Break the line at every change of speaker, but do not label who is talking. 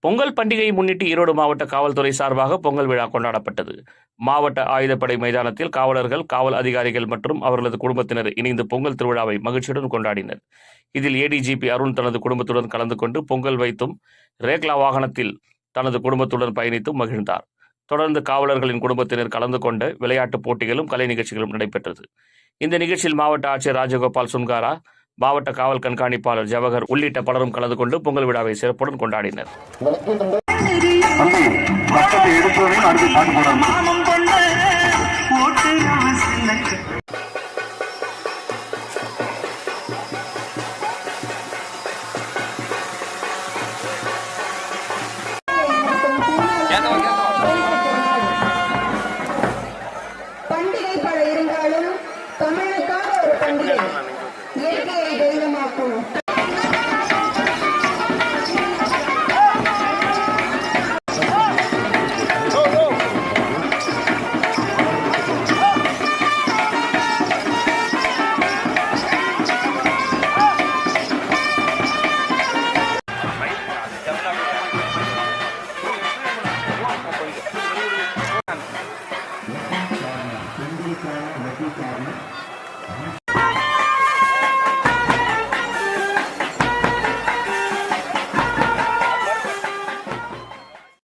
பொங்கல் பண்டிகையை முன்னிட்டு ஈரோடு மாவட்ட காவல்துறை சார்பாக பொங்கல் விழா கொண்டாடப்பட்டது. மாவட்ட ஆயுதப்படை மைதானத்தில் காவலர்கள் காவல் அதிகாரிகள் மற்றும் அவர்களது குடும்பத்தினர் இணைந்து பொங்கல் திருவிழாவை மகிழ்ச்சியுடன் கொண்டாடினர். இதில் ஏடிஜிபி அருண் தனது குடும்பத்துடன் கலந்து கொண்டு பொங்கல் வைத்தும் ரேக்லா வாகனத்தில் தனது குடும்பத்துடன் பயணித்தும் மகிழ்ந்தார். தொடர்ந்து காவலர்களின் குடும்பத்தினர் கலந்து கொண்ட விளையாட்டுப் போட்டிகளும் கலை நிகழ்ச்சிகளும் நடைபெற்றது. இந்த நிகழ்ச்சியில் மாவட்ட ஆட்சியர் ராஜகோபால் சுன்காரா மாவட்ட காவல் கண்காணிப்பாளர் ஜவஹர் உள்ளிட்ட பலரும் கலந்து கொண்டு பொங்கல் விழாவை சிறப்புடன் கொண்டாடினர்.
பண்டிகை பல இருந்தாலும் தமிழுக்காக ஒரு பண்டிகை. இயற்கையை தெய்வமாக்கும் Thank you.